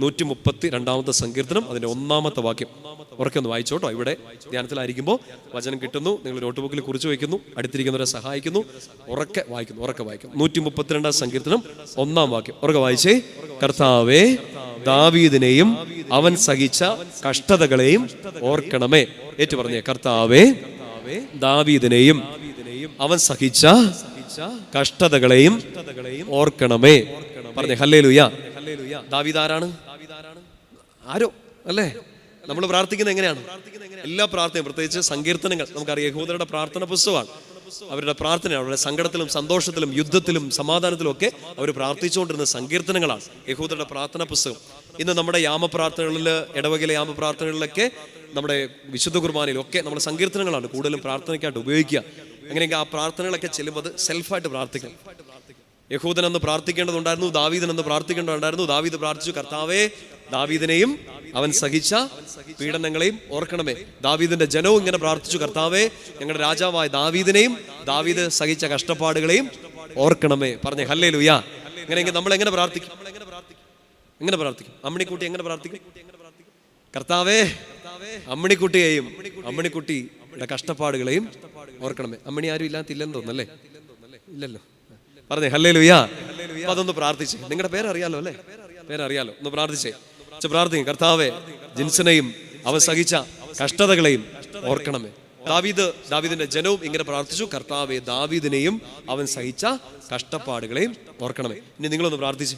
നൂറ്റി മുപ്പത്തി രണ്ടാമത്തെ സങ്കീർത്തനം അതിന്റെ ഒന്നാമത്തെ വാക്യം. ഉറക്കെ ഒന്ന് വായിച്ചോട്ടോ. ഇവിടെ ധ്യാനത്തിലായിരിക്കുമ്പോൾ വചനം കിട്ടുന്നു നിങ്ങൾ നോട്ട് ബുക്കിൽ കുറിച്ച് വയ്ക്കുന്നു അടുത്തിരിക്കുന്നവരെ സഹായിക്കുന്നു ഉറക്കെ വായിക്കുന്നു ഉറക്കെ വായിക്കുന്നു. നൂറ്റി മുപ്പത്തിരണ്ടാം സങ്കീർത്തനം ഒന്നാം വാക്യം. ഉറക്കെ വായിച്ചേ. കർത്താവേ ദാവീദിനെയും അവൻ സഹിച്ച കഷ്ടതകളെയും ഓർക്കണമേ. ഏറ്റു പറഞ്ഞേ കർത്താവേ ദാവീദിനെയും അവൻ സഹിച്ച കഷ്ടതകളെയും ഓർക്കണമേ. പറഞ്ഞേ ഹല്ലേ ലുയ ദാവീദ് ആരാണ്? ആരോ അല്ലേ? നമ്മൾ പ്രാർത്ഥിക്കുന്നത് എങ്ങനെയാണ്? എല്ലാ പ്രാർത്ഥനയും പ്രത്യേകിച്ച് സങ്കീർത്തനങ്ങൾ നമുക്കറിയാം യഹൂദരുടെ പ്രാർത്ഥന പുസ്തകമാണ്. അവരുടെ പ്രാർത്ഥന അവരുടെ സങ്കടത്തിലും സന്തോഷത്തിലും യുദ്ധത്തിലും സമാധാനത്തിലും ഒക്കെ അവർ പ്രാർത്ഥിച്ചുകൊണ്ടിരുന്ന സങ്കീർത്തനങ്ങളാണ് യഹൂദരുടെ പ്രാർത്ഥന പുസ്തകം. ഇന്ന് നമ്മുടെ യാമപ്രാർത്ഥനകളിൽ ഇടവകയിലെ യാമപ്രാർത്ഥനകളിലൊക്കെ നമ്മുടെ വിശുദ്ധ കുർബാനയിലൊക്കെ നമ്മുടെ സങ്കീർത്തനങ്ങളാണ് കൂടുതലും പ്രാർത്ഥനയ്ക്കായിട്ട് ഉപയോഗിക്കുക. അങ്ങനെയെങ്കിൽ ആ പ്രാർത്ഥനകളൊക്കെ ചെല്ലുമ്പോൾ അത് സെൽഫായിട്ട് പ്രാർത്ഥിക്കണം. യഹൂദൻ എന്ന് പ്രാർത്ഥിക്കേണ്ടതുണ്ടായിരുന്നു ദാവീദൻ എന്ന് പ്രാർത്ഥിക്കേണ്ടതുണ്ടായിരുന്നു. ദാവീദ് പ്രാർത്ഥിച്ചു കർത്താവേ ദാവീദിനെയും അവൻ സഹിച്ച പീഡനങ്ങളെയും ഓർക്കണമേ. ദാവീദിന്റെ ജനവും ഇങ്ങനെ പ്രാർത്ഥിച്ചു കർത്താവേ ഞങ്ങളുടെ രാജാവായ ദാവീദിനെയും ദാവീദ് സഹിച്ച കഷ്ടപ്പാടുകളെയും ഓർക്കണമേ. പറഞ്ഞേ ഹല്ലേ ലുയാ ഇങ്ങനെ നമ്മൾ എങ്ങനെ പ്രാർത്ഥിക്കും? എങ്ങനെ പ്രാർത്ഥിക്കും? അമ്മിണിക്കുട്ടി എങ്ങനെ പ്രാർത്ഥിക്കും? കർത്താവേ അമ്മിണിക്കുട്ടിയെയും അമ്മിണിക്കുട്ടിയുടെ കഷ്ടപ്പാടുകളെയും ഓർക്കണമേ. അമ്മിണി ആരും ഇല്ലാത്തില്ലെന്ന് തോന്നല്ലേ ഇല്ലല്ലോ. പറഞ്ഞേ ഹല്ലേ ലുയാ അപ്പൊ അതൊന്ന് പ്രാർത്ഥിച്ചേ. നിങ്ങളുടെ പേരറിയാലോ അല്ലേ? പേരറിയാലോ. ഒന്ന് പ്രാർത്ഥിച്ചേ. പ്രാർത്ഥിക്കും. കർത്താവേ ജിൻസനെയും അവ സഹിച്ച കഷ്ടതകളെയും ഓർക്കണമേ. ദാവീദ് ദാവീദിന്റെ ജനവും ഇങ്ങനെ പ്രാർത്ഥിച്ചു. കർത്താവെ ദാവീദിനെയും അവൻ സഹിച്ച കഷ്ടപ്പാടുകളെയും ഓർക്കണമേ. ഇനി നിങ്ങളൊന്ന് പ്രാർത്ഥിച്ചു.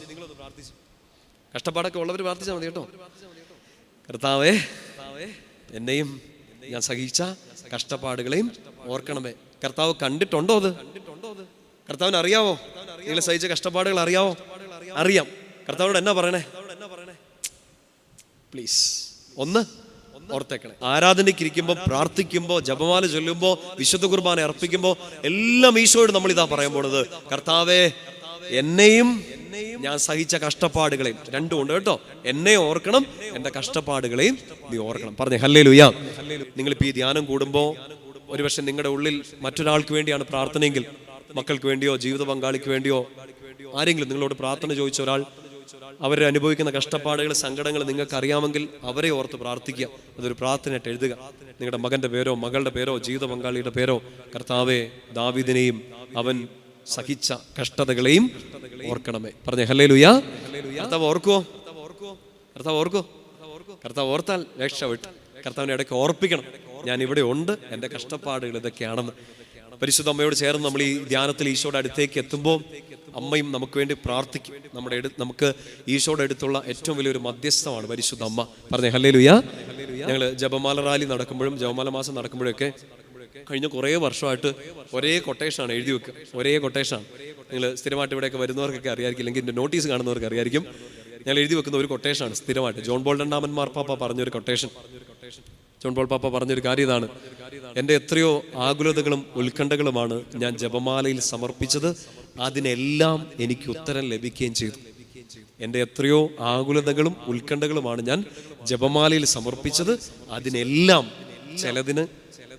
കഷ്ടപ്പാടൊക്കെ ഉള്ളവർ പ്രാർത്ഥിച്ചാൽ മതി കേട്ടോ. കർത്താവേ എന്നെയും ഞാൻ സഹിച്ച കഷ്ടപ്പാടുകളെയും ഓർക്കണമേ. കർത്താവ് കണ്ടിട്ടുണ്ടോ അത്? കർത്താവിന് അറിയാവോ? നിങ്ങൾ സഹിച്ച കഷ്ടപ്പാടുകൾ അറിയാവോ? അറിയാം. കർത്താവിനോട് എന്നാ പറയണേ? പ്ലീസ് ഒന്ന് ഓർത്തേക്കണേ. ആരാധനയ്ക്കിരിക്കുമ്പോൾ പ്രാർത്ഥിക്കുമ്പോൾ ജപമാല ചൊല്ലുമ്പോൾ വിശുദ്ധ കുർബാന അർപ്പിക്കുമ്പോൾ എല്ലാം ഈശോയോട് നമ്മൾ ഇതാ പറയാൻ പോണത്. കർത്താവേ എന്നെയും ഞാൻ സഹിച്ച കഷ്ടപ്പാടുകളെയും രണ്ടും ഉണ്ട് കേട്ടോ. എന്നെ ഓർക്കണം എന്റെ കഷ്ടപ്പാടുകളെയും നീ ഓർക്കണം. പറഞ്ഞേ ഹല്ലേ ലുയാ നിങ്ങളിപ്പോ ഈ ധ്യാനം കൂടുമ്പോൾ ഒരുപക്ഷെ നിങ്ങളുടെ ഉള്ളിൽ മറ്റൊരാൾക്ക് വേണ്ടിയാണ് പ്രാർത്ഥനയെങ്കിൽ മക്കൾക്ക് വേണ്ടിയോ ജീവിത പങ്കാളിക്ക് വേണ്ടിയോ ആരെങ്കിലും നിങ്ങളോട് പ്രാർത്ഥന ചോദിച്ച ഒരാൾ അവരെ അനുഭവിക്കുന്ന കഷ്ടപ്പാടുകൾ സങ്കടങ്ങൾ നിങ്ങൾക്ക് അറിയാമെങ്കിൽ അവരെ ഓർത്ത് പ്രാർത്ഥിക്കുക. അതൊരു പ്രാർത്ഥനയായിട്ട് എഴുതുക. നിങ്ങളുടെ മകന്റെ പേരോ മകളുടെ പേരോ ജീവിത പങ്കാളിയുടെ പേരോ കർത്താവെ ദാവിദിനെയും അവൻ സഹിച്ച കഷ്ടതകളെയും ഓർക്കണമേ. പറഞ്ഞു ഹലേ ലുയാ കർത്താവ് ഓർക്കുവോ? കർത്താവ് ഓർക്കോ കർത്താവ് ഓർത്താൽ രക്ഷ വിട്ടു കർത്താവിനെ ഇടയ്ക്ക് ഓർപ്പിക്കണം. ഞാൻ ഇവിടെ ഉണ്ട് എന്റെ കഷ്ടപ്പാടുകൾ ഇതൊക്കെയാണെന്ന്. പരിശുദ്ധ അമ്മയോട് ചേർന്ന് നമ്മൾ ഈ ധ്യാനത്തിൽ ഈശോയുടെ അടുത്തേക്ക് എത്തുമ്പോൾ അമ്മയും നമുക്ക് വേണ്ടി പ്രാർത്ഥിക്കും. നമ്മുടെ എടു നമുക്ക് ഈശോയുടെ അടുത്തുള്ള ഏറ്റവും വലിയൊരു മധ്യസ്ഥമാണ് പരിശുദ്ധ അമ്മ. പറഞ്ഞേ ഹല്ലേ ലുയാ ഞങ്ങൾ ജപമാല റാലി നടക്കുമ്പോഴും ജപമാല മാസം നടക്കുമ്പോഴൊക്കെ കഴിഞ്ഞ കുറേ വർഷമായിട്ട് ഒരേ കൊട്ടേഷനാണ് എഴുതി വെക്കുക. ഒരേ കൊട്ടേഷനാണ്. നിങ്ങൾ സ്ഥിരമായിട്ട് ഇവിടെയൊക്കെ വരുന്നവർക്കൊക്കെ അറിയായിരിക്കും അല്ലെങ്കിൽ എന്റെ നോട്ടീസ് കാണുന്നവർക്ക് അറിയായിരിക്കും. ഞങ്ങൾ എഴുതി വെക്കുന്ന ഒരു കൊട്ടേഷനാണ് സ്ഥിരമായിട്ട്. ജോൺ ബോൾ രണ്ടാമൻ മാർപ്പാപ്പ പറഞ്ഞൊരു കൊട്ടേഷൻ. ജോൺ ബോൾ പാപ്പ പറഞ്ഞൊരു കാര്യം ഇതാണ്. എന്റെ എത്രയോ ആകുലതകളും ഉത്കണ്ഠകളുമാണ് ഞാൻ ജപമാലയിൽ സമർപ്പിച്ചത്. അതിനെല്ലാം എനിക്ക് ഉത്തരം ലഭിക്കുകയും ചെയ്തു. എന്റെ എത്രയോ ആകുലതകളും ഉത്കണ്ഠകളുമാണ് ഞാൻ ജപമാലയിൽ സമർപ്പിച്ചത്. അതിനെല്ലാം ചിലതിന്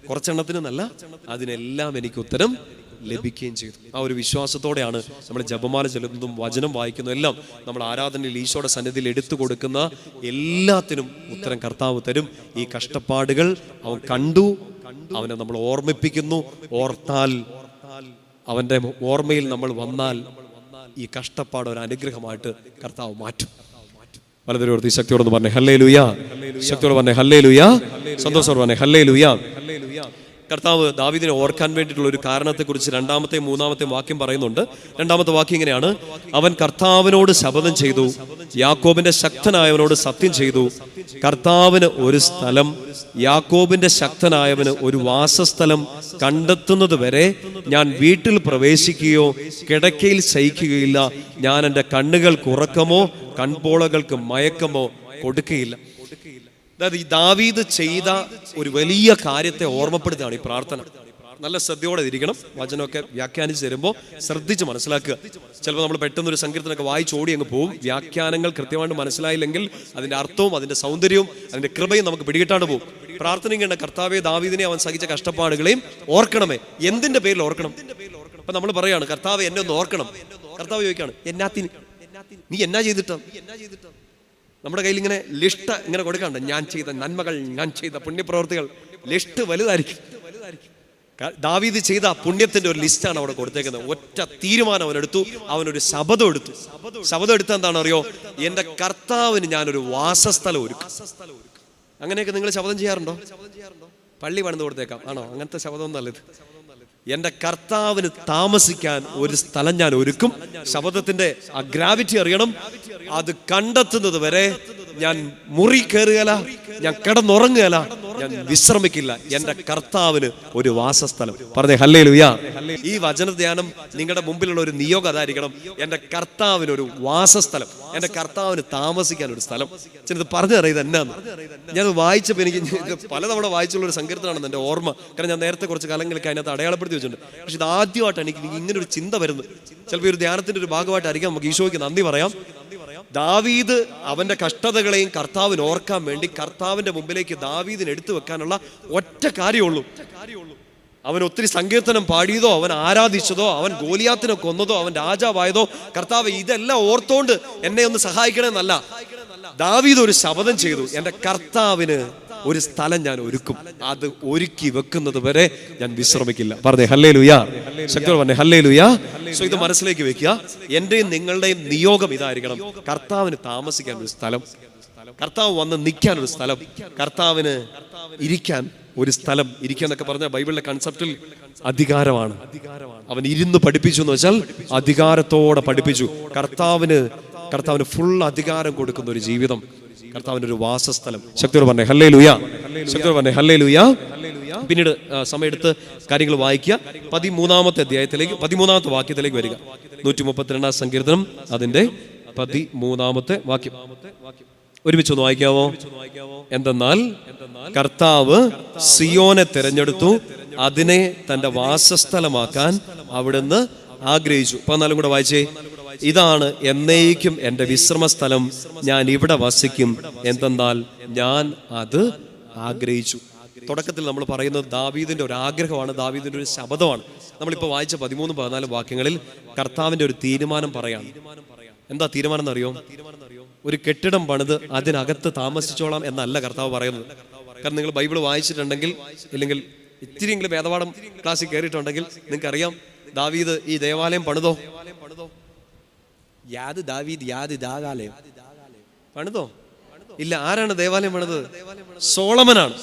കുറച്ചെണ്ണത്തിന് നല്ല അതിനെല്ലാം എനിക്ക് ഉത്തരം ലഭിക്കുകയും ചെയ്തു. ആ ഒരു വിശ്വാസത്തോടെയാണ് നമ്മൾ ജപമാല ചെല്ലുന്നതും വചനം വായിക്കുന്നതും എല്ലാം നമ്മൾ ആരാധനയിൽ ഈശോയുടെ സന്നിധിയിൽ എടുത്തു കൊടുക്കുന്ന എല്ലാത്തിനും ഉത്തരം കർത്താവ് തരും. ഈ കഷ്ടപ്പാടുകൾ അവൻ കണ്ടു അവനെ നമ്മൾ ഓർമ്മിപ്പിക്കുന്നു. ഓർത്താൽ അവന്റെ ഓർമ്മയിൽ നമ്മൾ വന്നാൽ ഈ കഷ്ടപ്പാട് ഒരു അനുഗ്രഹമായിട്ട് കർത്താവ് മാറ്റും. വളരെ ശക്തിയോടൊന്ന് പറഞ്ഞേ ഹല്ലേ ലുയാ ശക്തിയോട് പറഞ്ഞേ ഹല്ലേ ലുയാ സന്തോഷം പറഞ്ഞേ ഹല്ലേ ലുയാ കർത്താവ് ദാവിദിനെ ഓർക്കാൻ വേണ്ടിയിട്ടുള്ള ഒരു കാരണത്തെക്കുറിച്ച് രണ്ടാമത്തെ മൂന്നാമത്തെ വാക്യം പറയുന്നുണ്ട്. രണ്ടാമത്തെ വാക്യം ഇങ്ങനെയാണ്. അവൻ കർത്താവിനോട് ശപഥം ചെയ്തു. യാക്കോബിന്റെ ശക്തനായവനോട് സത്യം ചെയ്തു. കർത്താവിന് ഒരു സ്ഥലം യാക്കോബിന്റെ ശക്തനായവന് ഒരു വാസസ്ഥലം കണ്ടെത്തുന്നത് വരെ ഞാൻ വീട്ടിൽ പ്രവേശിക്കുകയോ കിടക്കയിൽ ശയിക്കുകയില്ല ഞാൻ എന്റെ കണ്ണുകൾക്ക് ഉറക്കമോ കൺപോളകൾക്ക് മയക്കമോ കൊടുക്കുകയില്ല അതായത് ഈ ദാവീദ് ചെയ്ത ഒരു വലിയ കാര്യത്തെ ഓർമ്മപ്പെടുത്തുകയാണ് ഈ പ്രാർത്ഥന. നല്ല ശ്രദ്ധയോടെ ഇരിക്കണം. വചനമൊക്കെ വ്യാഖ്യാനിച്ച് തരുമ്പോൾ ശ്രദ്ധിച്ച് മനസ്സിലാക്കുക. ചിലപ്പോൾ നമ്മൾ പെട്ടെന്ന് ഒരു സങ്കീർത്തനൊക്കെ വായിച്ചോടി അങ്ങ് പോകും. വ്യാഖ്യാനങ്ങൾ കൃത്യമായിട്ട് മനസ്സിലായില്ലെങ്കിൽ അതിന്റെ അർത്ഥവും അതിന്റെ സൗന്ദര്യവും അതിന്റെ കൃപയും നമുക്ക് പിടികിട്ടാണ്ട് പോകും. പ്രാർത്ഥനയ്ക്കേണ്ട കർത്താവെ ദാവീദിനെ അവൻ സഹിച്ച കഷ്ടപ്പാടുകളെയും ഓർക്കണമേ. എന്തിന്റെ പേരിൽ ഓർക്കണം? അപ്പൊ നമ്മൾ പറയാണ് കർത്താവ് എന്നെ ഒന്ന് ഓർക്കണം. കർത്താവ് ചോദിക്കാണ് എന്നാത്തിന് നീ എന്നാ ചെയ്തിട്ടാ? നമ്മുടെ കയ്യിൽ ഇങ്ങനെ ലിസ്റ്റ് ഇങ്ങനെ കൊടുക്കാണ്ട് ഞാൻ ചെയ്ത നന്മകൾ ഞാൻ ചെയ്ത പുണ്യപ്രവർത്തികൾ ലിസ്റ്റ് വലുതായിരിക്കും. ദാവീദ് ചെയ്ത പുണ്യത്തിന്റെ ഒരു ലിസ്റ്റാണ് അവിടെ കൊടുത്തേക്കുന്നത്. ഒറ്റ തീരുമാനം അവനെടുത്തു അവനൊരു ശബദം എടുത്തു. ശബദം എടുത്ത എന്താണെന്ന് അറിയോ എന്റെ കർത്താവിന് ഞാനൊരു വാസസ്ഥലം ഒരുക്കും. അങ്ങനെയൊക്കെ നിങ്ങൾ ശബദം ചെയ്യാറുണ്ടോ? പള്ളി പണിത് കൊടുത്തേക്കാം. ആണോ? അങ്ങനത്തെ ശബ്ദം നല്ലത് എന്റെ കർത്താവിന് താമസിക്കാൻ ഒരു സ്ഥലം ഞാൻ ഒരുക്കും. ശബ്ദത്തിന്റെ ആ ഗ്രാവിറ്റി അറിയണം. അത് കണ്ടെത്തുന്നത് വരെ ഞാൻ മുറി കയറുകയല്ല ഞാൻ കിടന്നുറങ്ങുകയല്ല ഞാൻ വിശ്രമിക്കില്ല. എന്റെ കർത്താവിന് ഒരു വാസസ്ഥലം. പറഞ്ഞേ ഹല്ലേ ലുയാ ഈ വചന ധ്യാനം നിങ്ങളുടെ മുമ്പിലുള്ള ഒരു നിയോഗം അതായിരിക്കണം. എന്റെ കർത്താവിന് ഒരു വാസസ്ഥലം. എന്റെ കർത്താവിന് താമസിക്കാൻ ഒരു സ്ഥലം. ചിലത് പറഞ്ഞു ഇത് എന്നാന്ന്. ഞാൻ വായിച്ചപ്പോൾ എനിക്ക് പലതവണ വായിച്ചുള്ള ഒരു സങ്കീർത്തനാണെന്ന് എന്റെ ഓർമ്മ. കാരണം ഞാൻ നേരത്തെ കുറച്ച് കാലങ്ങൾക്ക് അതിനകത്ത് അടയാളപ്പെടുത്തി വെച്ചിട്ടുണ്ട്. പക്ഷെ ഇത് ആദ്യമായിട്ടാണ് എനിക്ക് ഇങ്ങനെ ഒരു ചിന്ത വരുന്നത്. ചിലപ്പോൾ ഒരു ധ്യാനത്തിന്റെ ഒരു ഭാഗമായിട്ടായിരിക്കാം നമുക്ക് ഈശോയ്ക്ക് നന്ദി പറയാം. ദാവീദ് അവന്റെ കഷ്ടതകളെയും കർത്താവിന് ഓർക്കാൻ വേണ്ടി കർത്താവിന്റെ മുമ്പിലേക്ക് ദാവീദിന് എടുത്തു വെക്കാനുള്ള ഒറ്റ കാര്യമുള്ളൂ. അവൻ ഒത്തിരി സങ്കീർത്തനം പാടിയതോ അവൻ ആരാധിച്ചതോ അവൻ ഗോലിയാത്തിനെ കൊന്നതോ അവൻ രാജാവായതോ കർത്താവ് ഇതെല്ലാം ഓർത്തോണ്ട് എന്നെ ഒന്ന് സഹായിക്കണമെന്നല്ല ദാവീദ് ഒരു ശപഥം ചെയ്തു. എന്റെ കർത്താവിന് ഒരു സ്ഥലം ഞാൻ ഒരുക്കും. അത് ഒരുക്കി വെക്കുന്നത് വരെ ഞാൻ വിശ്രമിക്കില്ല. പറഞ്ഞേ ഹല്ലേ ലുയാ ശക്തി പറഞ്ഞേ ഹല്ലേ ലുയാ സോ ഇത് മനസ്സിലേക്ക് വെക്കുക. എന്റെയും നിങ്ങളുടെയും നിയോഗം ഇതായിരിക്കണം. കർത്താവിന് താമസിക്കാൻ ഒരു സ്ഥലം. കർത്താവ് വന്ന് നിൽക്കാൻ ഒരു സ്ഥലം. കർത്താവിന് ഇരിക്കാൻ ഒരു സ്ഥലം. ഇരിക്കുക എന്നൊക്കെ പറഞ്ഞ ബൈബിളിലെ കൺസെപ്റ്റിൽ അധികാരമാണ്. അവൻ ഇരുന്ന് പഠിപ്പിച്ചു എന്ന് വെച്ചാൽ അധികാരത്തോടെ പഠിപ്പിച്ചു. കർത്താവിന് കർത്താവിന് ഫുൾ അധികാരം കൊടുക്കുന്ന ഒരു ജീവിതം. കർത്താവിന്റെ ഒരു വാസസ്ഥലം. ശക്തിയോട് പറഞ്ഞേ ഹല്ലേ ലുയാ ശക്തിയോട് പറഞ്ഞേ ഹല്ലേ ലുയാ പിന്നീട് സമയമെടുത്ത് കാര്യങ്ങൾ വായിക്കുക. പതിമൂന്നാമത്തെ അധ്യായത്തിലേക്ക് പതിമൂന്നാമത്തെ വാക്യത്തിലേക്ക് വരിക. നൂറ്റി മുപ്പത്തിരണ്ടാം സങ്കീർത്തനം അതിന്റെ പതിമൂന്നാമത്തെ വാക്യം. ഒരുമിച്ച് ഒന്ന് വായിക്കാവോ? എന്തെന്നാൽ കർത്താവ് സിയോനെ തിരഞ്ഞെടുത്തു. അതിനെ തന്റെ വാസസ്ഥലമാക്കാൻ അവിടുന്ന് ആഗ്രഹിച്ചു. പതിനാലും കൂടെ വായിച്ചേ. ഇതാണ് എന്നേക്കും എന്റെ വിശ്രമസ്ഥലം. ഞാൻ ഇവിടെ വസിക്കും. എന്തെന്നാൽ ഞാൻ അത് ആഗ്രഹിച്ചു. തുടക്കത്തിൽ നമ്മൾ പറയുന്നത് ദാവീദിന്റെ ഒരു ആഗ്രഹമാണ് ദാവീദിന്റെ ഒരു ശബ്ദമാണ് നമ്മളിപ്പോൾ വായിച്ച പതിമൂന്ന് പതിനാല് വാക്യങ്ങളിൽ കർത്താവിന്റെ ഒരു തീരുമാനം പറയാം എന്താ തീരുമാനം എന്നറിയോ? ഒരു കെട്ടിടം പണിത് അതിനകത്ത് താമസിച്ചോളാം എന്നല്ല കർത്താവ് പറയുന്നത്. കാരണം നിങ്ങൾ ബൈബിൾ വായിച്ചിട്ടുണ്ടെങ്കിൽ ഇല്ലെങ്കിൽ ഇത്തിരിയെങ്കിലും വേദപാഠം ക്ലാസ്സിൽ കയറിയിട്ടുണ്ടെങ്കിൽ നിങ്ങൾക്ക് അറിയാം ദാവീദ് ഈ ദേവാലയം പണിതോ? യാത് ദാവീദ് യാത് ദാകാലയം പണിതോ? ഇല്ല ആരാണ് ദേവാലയം പണിത്? സോളമനാണ്.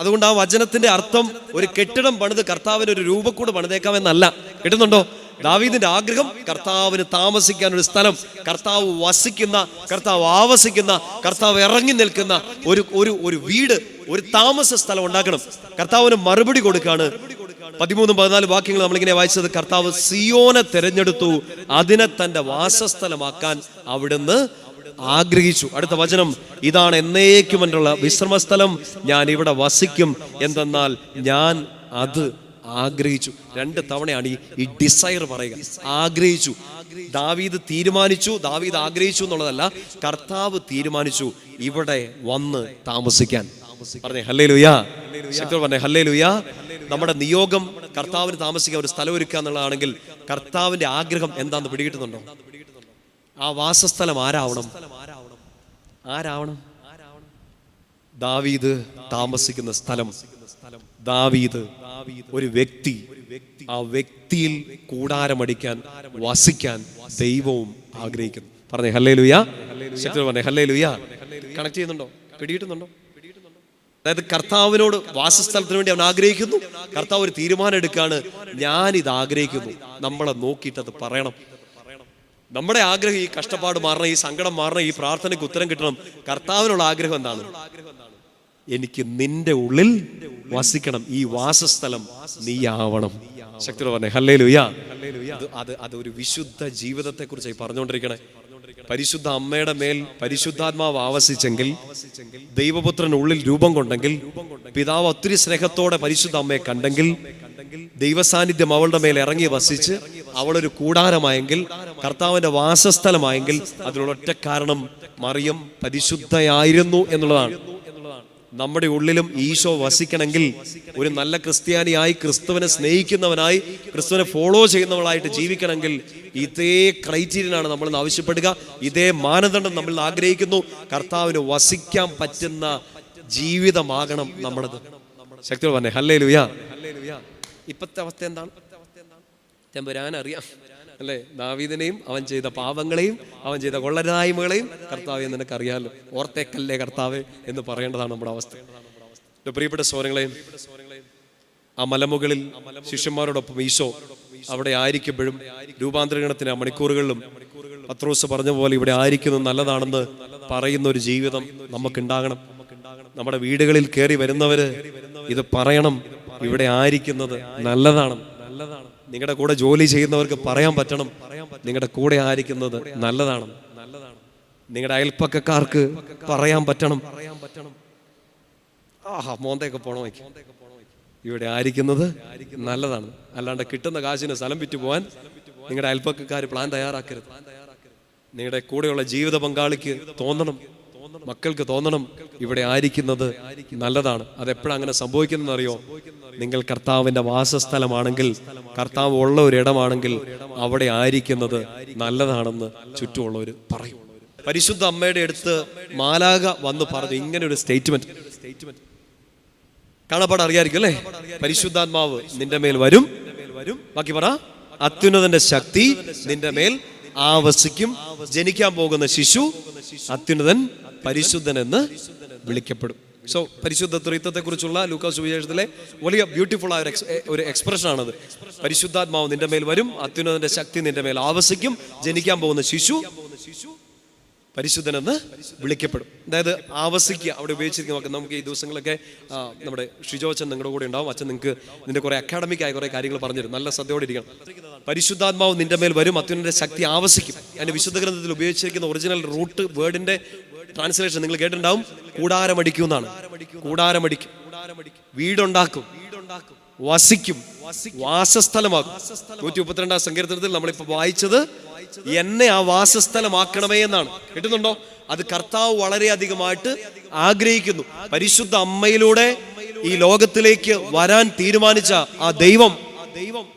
അതുകൊണ്ട് ആ വചനത്തിന്റെ അർത്ഥം ഒരു കെട്ടിടം പണിത് കർത്താവിന് ഒരു രൂപക്കൂട് പണിതേക്കാമെന്നല്ല. കിട്ടുന്നുണ്ടോ? ദാവീദിന്റെ ആഗ്രഹം കർത്താവിന് താമസിക്കാൻ ഒരു സ്ഥലം കർത്താവ് വസിക്കുന്ന കർത്താവ് ആവസിക്കുന്ന കർത്താവ് ഇറങ്ങി നിൽക്കുന്ന ഒരു ഒരു ഒരു വീട് ഒരു താമസ സ്ഥലം ഉണ്ടാക്കണം. കർത്താവിന് മറുപടി കൊടുക്കാണ്. പതിമൂന്നും പതിനാല് വാക്യങ്ങൾ നമ്മളിങ്ങനെ വായിച്ചത് കർത്താവ് സിയോനെ തെരഞ്ഞെടുത്തു. അതിനെ തന്റെ വാസസ്ഥലമാക്കാൻ അവിടുന്ന് ആഗ്രഹിച്ചു. അടുത്ത വചനം. ഇതാണ് എന്നേക്കും എന്നുള്ള വിശ്രമസ്ഥലം. ഞാൻ ഇവിടെ വസിക്കും. എന്തെന്നാൽ ഞാൻ അത് ആഗ്രഹിച്ചു. രണ്ട് തവണയാണ് ഈ ഡിസൈർ പറയുക. ആഗ്രഹിച്ചു. ദാവീദ് തീരുമാനിച്ചു. ദാവീദ് ആഗ്രഹിച്ചു എന്നുള്ളതല്ല കർത്താവ് തീരുമാനിച്ചു ഇവിടെ വന്ന് താമസിക്കാൻ. പറഞ്ഞേ ഹല്ലേ ലുയാ പറഞ്ഞേ ഹല്ലേ ലുയാ നമ്മുടെ നിയോഗം കർത്താവിന് താമസിക്കാൻ ഒരു സ്ഥലം ഒരുക്കുക എന്നുള്ളതാണെങ്കിൽ കർത്താവിന്റെ ആഗ്രഹം എന്താന്ന് പിടികിട്ടുന്നുണ്ടോ? ആ വാസസ്ഥലം ആരാവണം? ആരാവണം? ദാവീദ് താമസിക്കുന്ന സ്ഥലം. ദാവീദ് ഒരു വ്യക്തി. ആ വ്യക്തിയിൽ കൂടാരമടിക്കാൻ വസിക്കാൻ ദൈവവും ആഗ്രഹിക്കുന്നു. പറഞ്ഞു ഹല്ലേ ലുയാ പറഞ്ഞേ ഹല്ലേ ലുയാ കണക്ട് ചെയ്യുന്നുണ്ടോ? പിടിയിട്ടുന്നുണ്ടോ അതായത് കർത്താവിനോട് വാസസ്ഥലത്തിന് വേണ്ടി അവൻ ആഗ്രഹിക്കുന്നു. കർത്താവ് ഒരു തീരുമാനം എടുക്കാണ്. ഞാൻ ഇത് ആഗ്രഹിക്കുന്നു. നമ്മളെ നോക്കിയിട്ട് അത് പറയണം. നമ്മുടെ ആഗ്രഹം ഈ കഷ്ടപ്പാട് മാറണം ഈ സങ്കടം മാറണം ഈ പ്രാർത്ഥനയ്ക്ക് ഉത്തരം കിട്ടണം. കർത്താവിനുള്ള ആഗ്രഹം എന്താണ്? എനിക്ക് നിന്റെ ഉള്ളിൽ വസിക്കണം. ഈ വാസസ്ഥലം നീയാവണം ശക്തി പറഞ്ഞേ ഹല്ലേ ലുയാ അത് അത് ഒരു വിശുദ്ധ ജീവിതത്തെ കുറിച്ച് പറഞ്ഞുകൊണ്ടിരിക്കണേ. പരിശുദ്ധ അമ്മയുടെ മേൽ പരിശുദ്ധാത്മാവ് ആവസിച്ചെങ്കിൽ ദൈവപുത്രൻ ഉള്ളിൽ രൂപം കൊണ്ടെങ്കിൽ പിതാവ് ഒത്തിരി സ്നേഹത്തോടെ പരിശുദ്ധ അമ്മയെ കണ്ടെങ്കിൽ ദൈവസാന്നിധ്യം അവളുടെ മേൽ ഇറങ്ങി വസിച്ച് അവളൊരു കൂടാരമായെങ്കിൽ കർത്താവിന്റെ വാസസ്ഥലമായെങ്കിൽ അതിനുള്ള ഒറ്റ കാരണം മറിയം പരിശുദ്ധയായിരുന്നു എന്നുള്ളതാണ്. നമ്മുടെ ഉള്ളിലും ഈശോ വസിക്കണമെങ്കിൽ ഒരു നല്ല ക്രിസ്ത്യാനിയായി ക്രിസ്തുവിനെ സ്നേഹിക്കുന്നവനായി ക്രിസ്തുവിനെ ഫോളോ ചെയ്യുന്നവളായിട്ട് ജീവിക്കണമെങ്കിൽ ഇതേ ക്രൈറ്റീരിയനാണ് നമ്മൾ ആവശ്യപ്പെടുക. ഇതേ മാനദണ്ഡം നമ്മൾ ആഗ്രഹിക്കുന്നു. കർത്താവിന് വസിക്കാൻ പറ്റുന്ന ജീവിതമാകണം നമ്മളത് ശക്തി പറഞ്ഞേ ഹല്ലേ ലുയാ ഇപ്പത്തെ അവസ്ഥ എന്താണ്? തെമ്പുരാൻ അറിയാം അല്ലേ? ദാവീദിനെയും അവൻ ചെയ്ത പാപങ്ങളെയും അവൻ ചെയ്ത കൊള്ളരായ്മകളെയും കർത്താവെ നിനക്ക് അറിയാമല്ലോ ഓർത്തേക്കല്ലേ കർത്താവെ എന്ന് പറയേണ്ടതാണ് നമ്മുടെ അവസ്ഥ. പ്രിയപ്പെട്ട സോനങ്ങളെയും ആ മലമുകളിൽ ശിഷ്യന്മാരോടൊപ്പം ഈശോ അവിടെ ആയിരിക്കുമ്പോഴും രൂപാന്തരീകരണത്തിന് ആ മണിക്കൂറുകളിലും പത്രോസ് പറഞ്ഞ പോലെ ഇവിടെ ആയിരിക്കുന്നത് നല്ലതാണെന്ന് പറയുന്ന ഒരു ജീവിതം നമുക്കുണ്ടാകണം. നമ്മുടെ വീടുകളിൽ കയറി വരുന്നവര് ഇത് പറയണം. ഇവിടെ ആയിരിക്കുന്നത് നല്ലതാണ്. നല്ലതാണ് നിങ്ങളുടെ കൂടെ ജോലി ചെയ്യുന്നവർക്ക് പറയാൻ പറ്റണം. നിങ്ങളുടെ കൂടെ ആയിരിക്കുന്നത് നല്ലതാണ്. നല്ലതാണ് നിങ്ങളുടെ അയൽപ്പക്കക്കാർക്ക് പറയാൻ പറ്റണം. പറയാൻ പറ്റണം ആഹാ മോന്തയൊക്കെ പോണോ ഇവിടെ ആയിരിക്കുന്നത് നല്ലതാണ്. അല്ലാണ്ട് കിട്ടുന്ന കാശിന് സ്ഥലം വിറ്റ് പോകാൻ നിങ്ങളുടെ അയൽപ്പക്കക്കാർ പ്ലാൻ തയ്യാറാക്കരുത്. നിങ്ങളുടെ കൂടെയുള്ള ജീവിത പങ്കാളിക്ക് തോന്നണം. മക്കൾക്ക് തോന്നണം ഇവിടെ ആയിരിക്കുന്നത് നല്ലതാണ്. അതെപ്പോഴാണ് അങ്ങനെ സംഭവിക്കുന്നതെന്ന് അറിയോ നിങ്ങൾ കർത്താവിന്റെ വാസസ്ഥലമാണെങ്കിൽ കർത്താവ് ഉള്ള ഒരു ഇടമാണെങ്കിൽ അവിടെ ആയിരിക്കുന്നത് നല്ലതാണെന്ന് ചുറ്റുമുള്ളവർ പറയും. പരിശുദ്ധ അമ്മയുടെ അടുത്ത് മാലാക വന്ന് പറഞ്ഞു ഇങ്ങനെ ഒരു സ്റ്റേറ്റ്മെന്റ് സ്റ്റേറ്റ്മെന്റ് കാണപ്പാട് അറിയായിരിക്കും അല്ലേ? പരിശുദ്ധാത്മാവ് നിന്റെ മേൽ വരും വരും. ബാക്കി പറ അത്യുന്നതന്റെ ശക്തി നിന്റെ മേൽ ആവസിക്കും. ജനിക്കാൻ പോകുന്ന ശിശു അത്യുന്നതൻ പരിശുദ്ധൻ എന്ന് വിളിക്കപ്പെടും. സോ പരിശുദ്ധ ത്രിത്വത്തെ കുറിച്ചുള്ള ലൂക്കാസ് സുവിശേഷത്തിലെ വലിയ ബ്യൂട്ടിഫുൾ ആയ ഒരു എക്സ്പ്രഷൻ ആണത്. പരിശുദ്ധാത്മാവ് നിന്റെ മേൽ വരും അത്യുന്നതന്റെ ശക്തി നിന്റെ മേൽ ആവസിക്കും ജനിക്കാൻ പോകുന്ന ശിശു പരിശുദ്ധനെന്ന് വിളിക്കപ്പെടും. അതായത് ആവസിക്കുക അവിടെ ഉപയോഗിച്ചിരിക്കുന്ന നമുക്ക് ഈ ദിവസങ്ങളൊക്കെ നമ്മുടെ ഷിജോ അച്ഛൻ നിങ്ങളുടെ കൂടെ ഉണ്ടാവും. അച്ഛൻ നിങ്ങൾക്ക് നിന്റെ കുറെ അക്കാഡമിക് ആയ കുറെ കാര്യങ്ങൾ പറഞ്ഞുതരും. നല്ല ശ്രദ്ധയോടെ ഇരിക്കണം. പരിശുദ്ധാത്മാവ് നിന്റെ മേൽ വരും അത്യുന്നതന്റെ ശക്തി ആവസിക്കും. അതിന്റെ വിശുദ്ധ ഗ്രന്ഥത്തിൽ ഉപയോഗിച്ചിരിക്കുന്ന ഒറിജിനൽ റൂട്ട് വേർഡിന്റെ ട്രാൻസ്ലേഷൻ നിങ്ങൾ കേട്ടിട്ടുണ്ടാവും. കൂടാരമടിക്കും എന്നാണ്. കൂടാരമടിക്കും വീടുണ്ടാക്കും. വസിക്കും. വാസസ്ഥലമാകും നൂറ്റി മുപ്പത്തിരണ്ടാം സങ്കീർത്തനത്തിൽ നമ്മളിപ്പോ വായിച്ചത് എന്നെ ആ വാസസ്ഥലമാക്കണമേ എന്നാണ്. കേട്ടുന്നുണ്ടോ അത് കർത്താവ് വളരെയധികമായിട്ട് ആഗ്രഹിക്കുന്നു. പരിശുദ്ധ അമ്മയിലൂടെ ഈ ലോകത്തിലേക്ക് വരാൻ തീരുമാനിച്ച ആ ദൈവം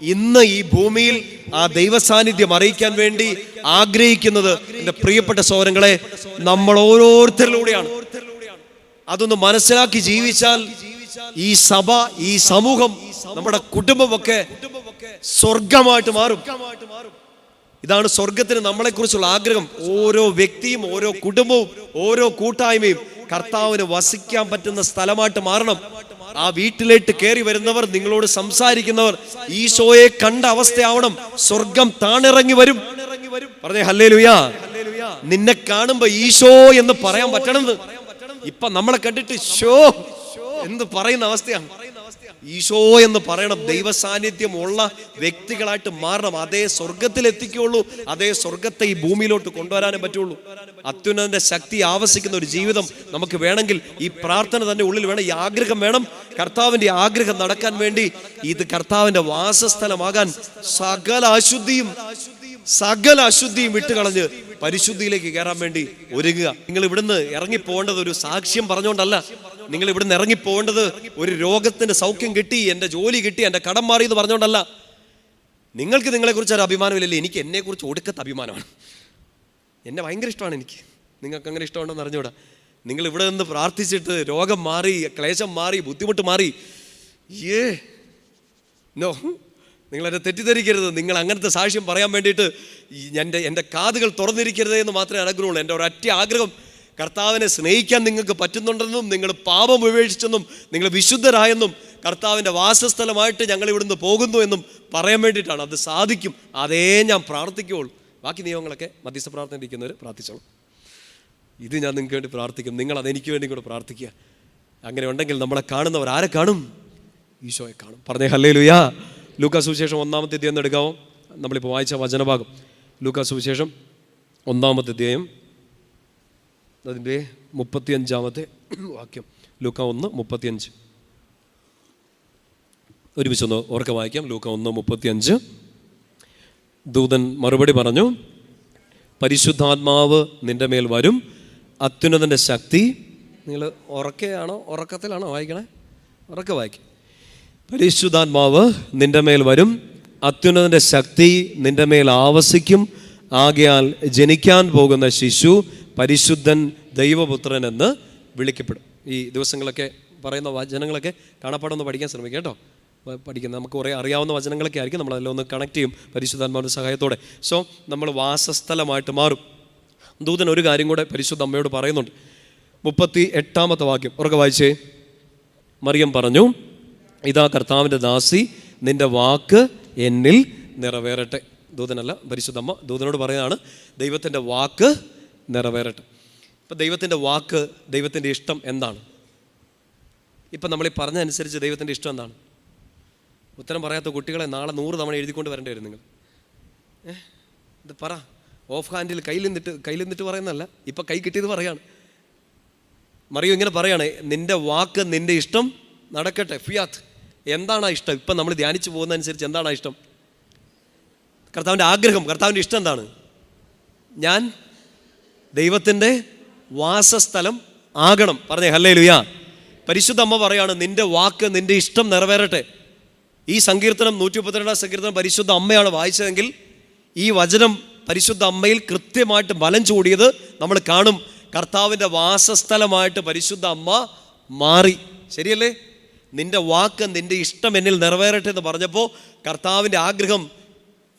ഇന്ന് ഈ ഭൂമിയിൽ ആ ദൈവ സാന്നിധ്യം അറിയിക്കാൻ വേണ്ടി ആഗ്രഹിക്കുന്നത് എന്റെ പ്രിയപ്പെട്ട സോരങ്ങളെ നമ്മൾ ഓരോരുത്തരിലൂടെയാണ്. അതൊന്ന് മനസ്സിലാക്കി ജീവിച്ചാൽ ഈ സഭ ഈ സമൂഹം നമ്മുടെ കുടുംബമൊക്കെ സ്വർഗമായിട്ട് മാറും. ഇതാണ് സ്വർഗത്തിന് നമ്മളെ കുറിച്ചുള്ള ആഗ്രഹം. ഓരോ വ്യക്തിയും ഓരോ കുടുംബവും ഓരോ കൂട്ടായ്മയും കർത്താവിന് വസിക്കാൻ പറ്റുന്ന സ്ഥലമായിട്ട് മാറണം. ആ വീട്ടിലേക്ക് കയറി വരുന്നവർ നിങ്ങളോട് സംസാരിക്കുന്നവർ ഈശോയെ കണ്ട അവസ്ഥയാവണം. സ്വർഗം താണിറങ്ങി വരും. പറഞ്ഞേ ഹല്ലേ ലുയാ നിന്നെ കാണുമ്പോ ഈശോ എന്ന് പറയാൻ പറ്റണമെന്ന് ഇപ്പൊ നമ്മളെ കണ്ടിട്ട് ഷോ എന്ന് പറയുന്ന അവസ്ഥയാണ് ഈശോ എന്ന് പറയണം ദൈവ സാന്നിധ്യം ഉള്ള വ്യക്തികളായിട്ട് മാറണം. അതേ സ്വർഗത്തിൽ എത്തിക്കുള്ളൂ അതേ സ്വർഗത്തെ ഈ ഭൂമിയിലോട്ട് കൊണ്ടുവരാനേ പറ്റുള്ളൂ. അത്യുന്നതന്റെ ശക്തി ആവശിക്കുന്ന ഒരു ജീവിതം നമുക്ക് വേണമെങ്കിൽ ഈ പ്രാർത്ഥന തന്നെ ഉള്ളിൽ വേണം. ഈ ആഗ്രഹം വേണം. കർത്താവിന്റെ ആഗ്രഹം നടക്കാൻ വേണ്ടി ഇത് കർത്താവിന്റെ വാസസ്ഥലമാകാൻ സകല അശുദ്ധിയും സകല അശുദ്ധിയും വിട്ടുകളഞ്ഞ് പരിശുദ്ധിയിലേക്ക് കയറാൻ വേണ്ടി ഒരുങ്ങുക. നിങ്ങൾ ഇവിടുന്ന് ഇറങ്ങി പോകേണ്ടത് ഒരു സാക്ഷ്യം പറഞ്ഞുകൊണ്ടല്ല. നിങ്ങൾ ഇവിടുന്ന് ഇറങ്ങിപ്പോകേണ്ടത് ഒരു രോഗത്തിന്റെ സൗഖ്യം കിട്ടി എന്റെ ജോലി കിട്ടി എന്റെ കടം മാറി എന്ന് പറഞ്ഞുകൊണ്ടല്ല. നിങ്ങൾക്ക് നിങ്ങളെക്കുറിച്ച് ഒരു അഭിമാനമില്ലല്ലേ? എനിക്ക് എന്നെക്കുറിച്ച് ഒടുക്കത്തെ അഭിമാനമാണ്. എന്നെ ഭയങ്കര ഇഷ്ടമാണ് എനിക്ക്. നിങ്ങൾക്ക് അങ്ങനെ ഇഷ്ടമുണ്ടെന്ന് അറിഞ്ഞൂടാ നിങ്ങൾ ഇവിടെ നിന്ന് പ്രാർത്ഥിച്ചിട്ട് രോഗം മാറി ക്ലേശം മാറി ബുദ്ധിമുട്ട് മാറി. ഏ നോ. നിങ്ങൾ എന്നെ തെറ്റിദ്ധരിക്കരുത്. നിങ്ങൾ അങ്ങനത്തെ സാക്ഷ്യം പറയാൻ വേണ്ടിയിട്ട് എന്റെ എന്റെ കാതുകൾ തുറന്നിരിക്കരുത് എന്ന് മാത്രമേ ആഗ്രഹമുള്ളൂ. എന്റെ ഒരൊറ്റ ആഗ്രഹം കർത്താവിനെ സ്നേഹിക്കാൻ നിങ്ങൾക്ക് പറ്റുന്നുണ്ടെന്നും നിങ്ങൾ പാപം ഉപേക്ഷിച്ചെന്നും നിങ്ങൾ വിശുദ്ധരായെന്നും കർത്താവിന്റെ വാസസ്ഥലമായിട്ട് ഞങ്ങൾ ഇവിടുന്ന് പോകുന്നു എന്നും പറയാൻ വേണ്ടിയിട്ടാണ്. അത് സാധിക്കും. അതേ ഞാൻ പ്രാർത്ഥിക്കുകയുള്ളൂ. ബാക്കി നിയമങ്ങളൊക്കെ മധ്യസ്ഥ പ്രാർത്ഥന ഇരിക്കുന്നവർ പ്രാർത്ഥിച്ചോളൂ. ഇത് ഞാൻ നിങ്ങൾക്ക് വേണ്ടി പ്രാർത്ഥിക്കും. നിങ്ങൾ അതെനിക്ക് വേണ്ടി കൂടെ പ്രാർത്ഥിക്കുക. അങ്ങനെ ഉണ്ടെങ്കിൽ നമ്മളെ കാണുന്നവർ ആരെ കാണും? ഈശോയെ കാണും. പറഞ്ഞേ ഹല്ലേ ലുയാ ലൂക്കാ സുവിശേഷം ഒന്നാമത്തെ അധ്യായം എടുക്കാമോ നമ്മളിപ്പോൾ വായിച്ച വചനഭാഗം. ലൂക്കാ സുവിശേഷം ഒന്നാമത്തെ അധ്യായം അതിന്റെ മുപ്പത്തിയഞ്ചാമത്തെ വാക്യം. ലൂക്ക ഒന്ന് മുപ്പത്തിയഞ്ച്. ഒരുമിച്ചൊന്ന് ഓർക്ക വായിക്കാം. ലൂക്ക ഒന്ന് മുപ്പത്തിയഞ്ച്. ദൂതൻ മറുപടി പറഞ്ഞു പരിശുദ്ധാത്മാവ് നിന്റെ മേൽ വരും. അത്യുന്നതന്റെ ശക്തി നിങ്ങൾ ഉറക്കെയാണോ? ഉറക്കത്തിലാണോ വായിക്കണേ? ഉറക്കെ വായിക്കും. പരിശുദ്ധാത്മാവ് നിന്റെ മേൽ വരും. അത്യുന്നതന്റെ ശക്തി നിന്റെ മേൽ ആവസിക്കും. ആകയാൽ ജനിക്കാൻ പോകുന്ന ശിശു പരിശുദ്ധൻ ദൈവപുത്രൻ എന്ന് വിളിക്കപ്പെടും. ഈ ദിവസങ്ങളൊക്കെ പറയുന്ന വചനങ്ങളൊക്കെ കാണപ്പാടൊന്ന് പഠിക്കാൻ ശ്രമിക്കുക കേട്ടോ. പഠിക്കുന്ന നമുക്ക് കുറേ അറിയാവുന്ന വചനങ്ങളൊക്കെ ആയിരിക്കും. നമ്മൾ ഒന്ന് കണക്ട് ചെയ്യും പരിശുദ്ധാത്മാവിന്റെ സഹായത്തോടെ. സോ നമ്മൾ വാസസ്ഥലമായിട്ട് മാറും. ദൂതൻ ഒരു കാര്യം കൂടെ പരിശുദ്ധ അമ്മയോട് പറയുന്നുണ്ട്. മുപ്പത്തി എട്ടാമത്തെ വാക്യം. ഉറക്കെ വായിച്ചേ. മറിയം പറഞ്ഞു ഇതാ കർത്താവിന്റെ ദാസി നിന്റെ വാക്ക് എന്നിൽ നിറവേറട്ടെ. ദൂതനല്ല പരിശുദ്ധമ്മ ദൂതനോട് പറയുന്നതാണ് ദൈവത്തിന്റെ വാക്ക് നിറവേറട്ടെ. ഇപ്പം ദൈവത്തിന്റെ വാക്ക് ദൈവത്തിന്റെ ഇഷ്ടം എന്താണ്? ഇപ്പം നമ്മൾ ഈ പറഞ്ഞ അനുസരിച്ച് ദൈവത്തിന്റെ ഇഷ്ടം എന്താണ്? ഉത്തരം പറയാത്ത കുട്ടികളെ നാളെ നൂറ് തവണ എഴുതിക്കൊണ്ട് വരേണ്ടി വരും നിങ്ങൾ. ഇത് പറ. ഓഫ് ഹാൻഡിൽ കയ്യിൽ നിന്നിട്ട് കയ്യിൽ നിന്നിട്ട് പറയുന്നതല്ല. ഇപ്പം കൈ കിട്ടിയത് പറയാണ്. മറിയോ ഇങ്ങനെ പറയാണ് നിന്റെ വാക്ക് നിന്റെ ഇഷ്ടം നടക്കട്ടെ. ഫിയാത്ത്. എന്താണ് ആ ഇഷ്ടം? ഇപ്പം നമ്മൾ ധ്യാനിച്ചു പോകുന്ന അനുസരിച്ച് എന്താണ് ആ ഇഷ്ടം? കർത്താവിന്റെ ആഗ്രഹം കർത്താവിന്റെ ഇഷ്ടം എന്താണ്? ഞാൻ ദൈവത്തിന്റെ വാസസ്ഥലം ആകണം. പറഞ്ഞേ ഹല്ലേ ലുയാ പരിശുദ്ധ അമ്മ പറയാണ് നിന്റെ വാക്ക് നിന്റെ ഇഷ്ടം നിറവേറട്ടെ. ഈ സങ്കീർത്തനം നൂറ്റി മുപ്പത്തിരണ്ടാം സങ്കീർത്തനം പരിശുദ്ധ അമ്മയാണ് വായിച്ചതെങ്കിൽ ഈ വചനം പരിശുദ്ധ അമ്മയിൽ കൃത്യമായിട്ട് ബലം ചൂടിയത് നമ്മൾ കാണും. കർത്താവിന്റെ വാസസ്ഥലമായിട്ട് പരിശുദ്ധ അമ്മ മാറി. ശരിയല്ലേ? നിന്റെ വാക്ക് നിന്റെ ഇഷ്ടം എന്നിൽ നിറവേറട്ടെ എന്ന് പറഞ്ഞപ്പോൾ കർത്താവിന്റെ ആഗ്രഹം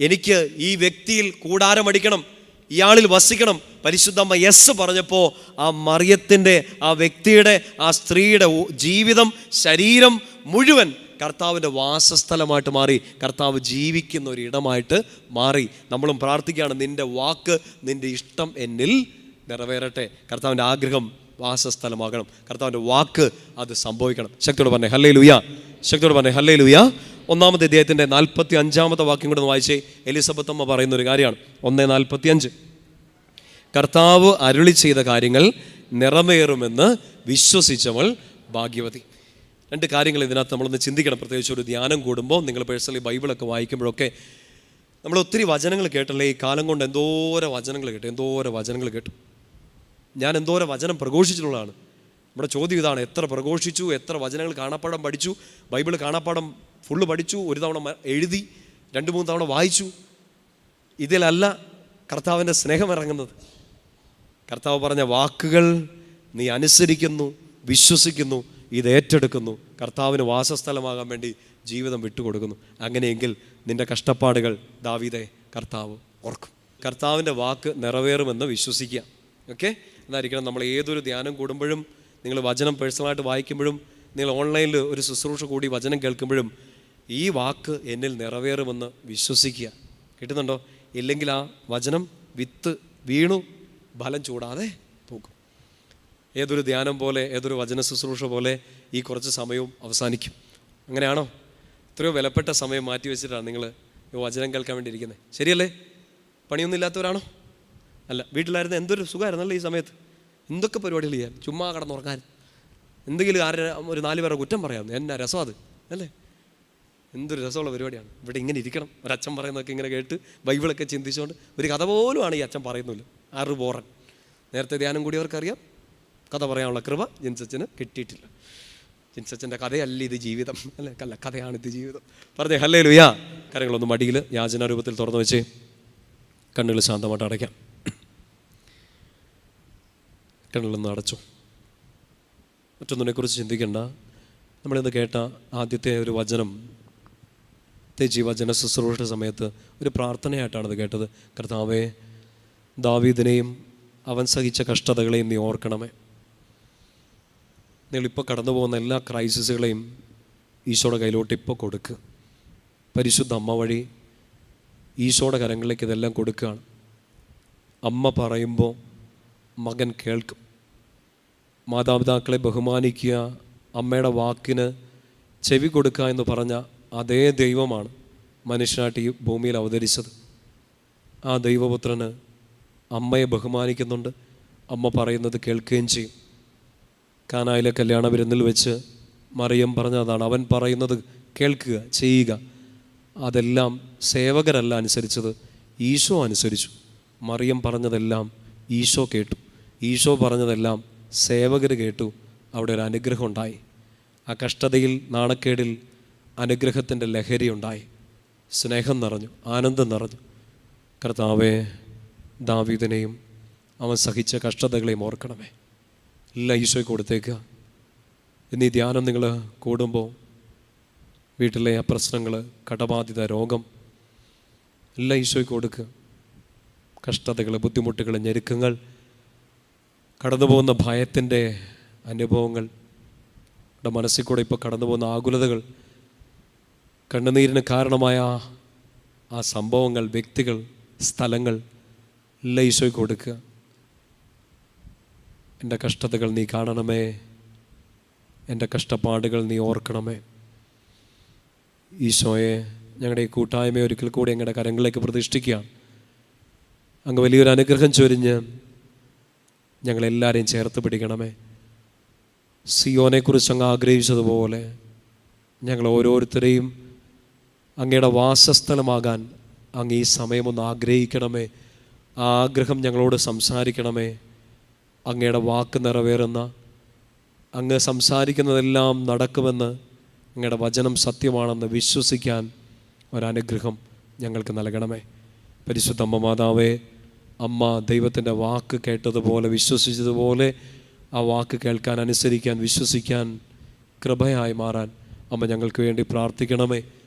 എനിക്ക് ഈ വ്യക്തിയിൽ കൂടാരമടിക്കണം. ഇയാളിൽ വസിക്കണം. പരിശുദ്ധമ്മ യെസ് പറഞ്ഞപ്പോൾ ആ മറിയത്തിന്റെ ആ വ്യക്തിയുടെ ആ സ്ത്രീയുടെ ജീവിതം ശരീരം മുഴുവൻ കർത്താവിന്റെ വാസസ്ഥലമായിട്ട് മാറി. കർത്താവ് ജീവിക്കുന്ന ഒരു ഇടമായിട്ട് മാറി. നമ്മളും പ്രാർത്ഥിക്കുകയാണ് നിന്റെ വാക്ക് നിന്റെ ഇഷ്ടം എന്നിൽ നിറവേറട്ടെ. കർത്താവിന്റെ ആഗ്രഹം വാസസ്ഥലമാകണം. കർത്താവിന്റെ വാക്ക് അത് സംഭവിക്കണം. ശക്തിയോട് പറഞ്ഞേ ഹല്ലേ ലുയ ശക്തിയോട് പറഞ്ഞേ ഹല്ലേ ലുയ ഒന്നാമത്തെ അദ്ദേഹത്തിന്റെ നാൽപ്പത്തി അഞ്ചാമത്തെ വാക്യം കൂടെ ഒന്ന് വായിച്ചേ. എലിസബത്ത് അമ്മ പറയുന്ന ഒരു കാര്യമാണ്. ഒന്നേ നാൽപ്പത്തി അഞ്ച് കർത്താവ് അരുളി ചെയ്ത കാര്യങ്ങൾ നിറവേറുമെന്ന് വിശ്വസിച്ചവൾ ഭാഗ്യവതി. രണ്ട് കാര്യങ്ങൾ ഇതിനകത്ത് നമ്മളൊന്ന് ചിന്തിക്കണം. പ്രത്യേകിച്ച് ഒരു ധ്യാനം കൂടുമ്പോൾ നിങ്ങൾ പേഴ്സണലി ബൈബിളൊക്കെ വായിക്കുമ്പോഴൊക്കെ നമ്മൾ ഒത്തിരി വചനങ്ങൾ കേട്ടല്ലേ? ഈ കാലം കൊണ്ട് എന്തോരം വചനങ്ങൾ കേട്ടു എന്തോരം വചനങ്ങൾ കേട്ടു. ഞാൻ എന്തോരം വചനം പ്രഘോഷിച്ചിട്ടുള്ളതാണ്. നമ്മുടെ ചോദ്യം ഇതാണ് എത്ര പ്രഘോഷിച്ചു എത്ര വചനങ്ങൾ കാണാപ്പാടം പഠിച്ചു ബൈബിൾ കാണാപ്പാടം ഫുള്ള് പഠിച്ചു ഒരു തവണ എഴുതി രണ്ട് മൂന്ന് തവണ വായിച്ചു. ഇതിലല്ല കർത്താവിന്റെ സ്നേഹം ഇറങ്ങുന്നത്. കർത്താവ് പറഞ്ഞ വാക്കുകൾ നീ അനുസരിക്കുന്നു വിശ്വസിക്കുന്നു ഇത് ഏറ്റെടുക്കുന്നു. കർത്താവിന് വാസസ്ഥലമാകാൻ വേണ്ടി ജീവിതം വിട്ടുകൊടുക്കുന്നു. അങ്ങനെയെങ്കിൽ നിന്റെ കഷ്ടപ്പാടുകൾ ദാവീതെ കർത്താവ് ഓർക്കും. കർത്താവിന്റെ വാക്ക് നിറവേറുമെന്ന് വിശ്വസിക്കുക. ഓക്കെ? എന്നായിരിക്കണം നമ്മൾ ഏതൊരു ധ്യാനം കൂടുമ്പോഴും നിങ്ങൾ വചനം പേഴ്സണലായിട്ട് വായിക്കുമ്പോഴും നിങ്ങൾ ഓൺലൈനിൽ ഒരു ശുശ്രൂഷ കൂടി വചനം കേൾക്കുമ്പോഴും ഈ വാക്ക് എന്നിൽ നിറവേറുമെന്ന് വിശ്വസിക്കുക. കിട്ടുന്നുണ്ടോ? ഇല്ലെങ്കിൽ ആ വചനം വിത്ത് വീണു ഫലം ചൂടാതെ പോകും ഏതൊരു ധ്യാനം പോലെ ഏതൊരു വചന ശുശ്രൂഷ പോലെ ഈ കുറച്ച് സമയവും അവസാനിക്കും. അങ്ങനെയാണോ? എത്രയോ വിലപ്പെട്ട സമയം മാറ്റി വെച്ചിട്ടാണ് നിങ്ങൾ വചനം കേൾക്കാൻ വേണ്ടി ഇരിക്കുന്നത് ശരിയല്ലേ? പണിയൊന്നും ഇല്ലാത്തവരാണോ അല്ല വീട്ടിലായിരുന്നു എന്തൊരു സുഖമായിരുന്നല്ലോ ഈ സമയത്ത്? എന്തൊക്കെ പരിപാടികൾ ചെയ്യാൻ? ചുമ്മാ കടന്നുറങ്ങാൻ. എന്തെങ്കിലും ആരും ഒരു നാല് പേരുടെ കുറ്റം പറയാം. എന്നാ രസം അത് അല്ലേ? എന്തൊരു രസമുള്ള പരിപാടിയാണ്. ഇവിടെ ഇങ്ങനെ ഇരിക്കണം. ഒരച്ഛൻ പറയുന്നതൊക്കെ ഇങ്ങനെ കേട്ട് ബൈബിളൊക്കെ ചിന്തിച്ചുകൊണ്ട് ഒരു കഥ പോലുമാണ് ഈ അച്ഛൻ പറയുന്നില്ല ആറ് ബോറൻ നേരത്തെ ധ്യാനം കൂടിയവർക്കറിയാം. കഥ പറയാനുള്ള കൃപ ജിൻസച്ചന് കിട്ടിയിട്ടില്ല. ജിൻസച്ചന്റെ കഥയല്ല ഇത് ജീവിതം. അല്ലേ? അല്ല കഥയാണ് ഇത് ജീവിതം. പറഞ്ഞേ ഹല്ലേ ലുയാ കാര്യങ്ങളൊന്ന് മടിയിൽ യാചന രൂപത്തിൽ തുറന്നു വെച്ച് കണ്ണുകൾ ശാന്തമായിട്ട് അടയ്ക്കാം. കണ്ണുകളൊന്ന് അടച്ചു. മറ്റൊന്നിനെക്കുറിച്ച് ചിന്തിക്കേണ്ട. നമ്മളിന്ന് കേട്ട ആദ്യത്തെ ഒരു വചനം ജീവചന ശുശ്രൂഷ സമയത്ത് ഒരു പ്രാർത്ഥനയായിട്ടാണത് കേട്ടത്. കർത്താവെ ദാവീദിനെയും അവൻ സഹിച്ച കഷ്ടതകളെയും നീ ഓർക്കണമേ. നിങ്ങളിപ്പോൾ കടന്നു പോകുന്ന എല്ലാ ക്രൈസിസുകളെയും ഈശോയുടെ കയ്യിലോട്ട് ഇപ്പോൾ കൊടുക്കുക പരിശുദ്ധ അമ്മ വഴി ഈശോയുടെ കരങ്ങളിലേക്ക് ഇതെല്ലാം കൊടുക്കുകയാണ്. അമ്മ പറയുമ്പോൾ മകൻ കേൾക്കും. മാതാപിതാക്കളെ ബഹുമാനിക്കുക അമ്മയുടെ വാക്കിന് ചെവി കൊടുക്കുക എന്ന് പറഞ്ഞ അതേ ദൈവമാണ് മനുഷ്യനായിട്ട് ഈ ഭൂമിയിൽ അവതരിച്ചത്. ആ ദൈവപുത്രന് അമ്മയെ ബഹുമാനിക്കുന്നുണ്ട്. അമ്മ പറയുന്നത് കേൾക്കുകയും ചെയ്യും. കാനായിലെ കല്യാണ വിരുന്നിൽ വെച്ച് മറിയം പറഞ്ഞതാണ് അവൻ പറയുന്നത് കേൾക്കുക ചെയ്യുക. അതെല്ലാം സേവകരല്ല അനുസരിച്ചത് ഈശോ അനുസരിച്ചു. മറിയം പറഞ്ഞതെല്ലാം ഈശോ കേട്ടു. ഈശോ പറഞ്ഞതെല്ലാം സേവകർ കേട്ടു. അവിടെ ഒരു അനുഗ്രഹം ഉണ്ടായി. ആ കഷ്ടതയിൽ നാണക്കേടിൽ അനുഗ്രഹത്തിന്റെ ലഹരി ഉണ്ടായി സ്നേഹം നിറഞ്ഞു ആനന്ദം നിറഞ്ഞു. കർത്താവെ ദാവീദിനെയും അവൻ സഹിച്ച കഷ്ടതകളെയും ഓർക്കണമേ. എല്ലാം ഈശോയ്ക്ക് കൊടുത്തേക്കുക. എന്നീ ധ്യാനം നിങ്ങൾ കൂടുമ്പോൾ വീട്ടിലെ ആ പ്രശ്നങ്ങൾ കടബാധിത രോഗം എല്ലാം ഈശോയ്ക്ക് കൊടുക്കുക. കഷ്ടതകൾ ബുദ്ധിമുട്ടുകൾ ഞെരുക്കങ്ങൾ കടന്നു പോകുന്ന ഭയത്തിന്റെ അനുഭവങ്ങൾ നമ്മുടെ മനസ്സിൽ കൂടെ ഇപ്പോൾ കടന്നു പോകുന്ന ആകുലതകൾ കണ്ണുനീരിന് കാരണമായ ആ- സംഭവങ്ങൾ വ്യക്തികൾ സ്ഥലങ്ങൾ ലൈസോയ്ക്ക് കൊടുക്കുക. എന്റെ കഷ്ടതകൾ നീ കാണണമേ. എന്റെ കഷ്ടപ്പാടുകൾ നീ ഓർക്കണമേ. ഈശോയെ ഞങ്ങളുടെ ഈ കൂട്ടായ്മ ഒരിക്കൽ കൂടി ഞങ്ങളുടെ കരങ്ങളിലേക്ക് പ്രതിഷ്ഠിക്കുകയാണ് അങ്ങ് വലിയൊരു അനുഗ്രഹം ചൊരിഞ്ഞ് ഞങ്ങളെല്ലാവരെയും ചേർത്ത് പിടിക്കണമേ. സിയോനെക്കുറിച്ച് അങ്ങ് ആഗ്രഹിച്ചതുപോലെ ഞങ്ങൾ ഓരോരുത്തരെയും അങ്ങയുടെ വാസസ്ഥലമാകാൻ അങ്ങ് ഈ സമയമൊന്ന് ആഗ്രഹിക്കണമേ. ആ ആഗ്രഹം ഞങ്ങളോട് സംസാരിക്കണമേ. അങ്ങയുടെ വാക്ക് നിറവേറുന്ന അങ്ങ് സംസാരിക്കുന്നതെല്ലാം നടക്കുമെന്ന് അങ്ങയുടെ വചനം സത്യമാണെന്ന് വിശ്വസിക്കാൻ ഒരനുഗ്രഹം ഞങ്ങൾക്ക് നൽകണമേ. പരിശുദ്ധ അമ്മ മാതാവേ അമ്മ ദൈവത്തിന്റെ വാക്ക് കേട്ടതുപോലെ വിശ്വസിച്ചതുപോലെ ആ വാക്ക് കേൾക്കാൻ അനുസരിക്കാൻ വിശ്വസിക്കാൻ കൃപയായി മാറാൻ അമ്മ ഞങ്ങൾക്ക് വേണ്ടി പ്രാർത്ഥിക്കണമേ.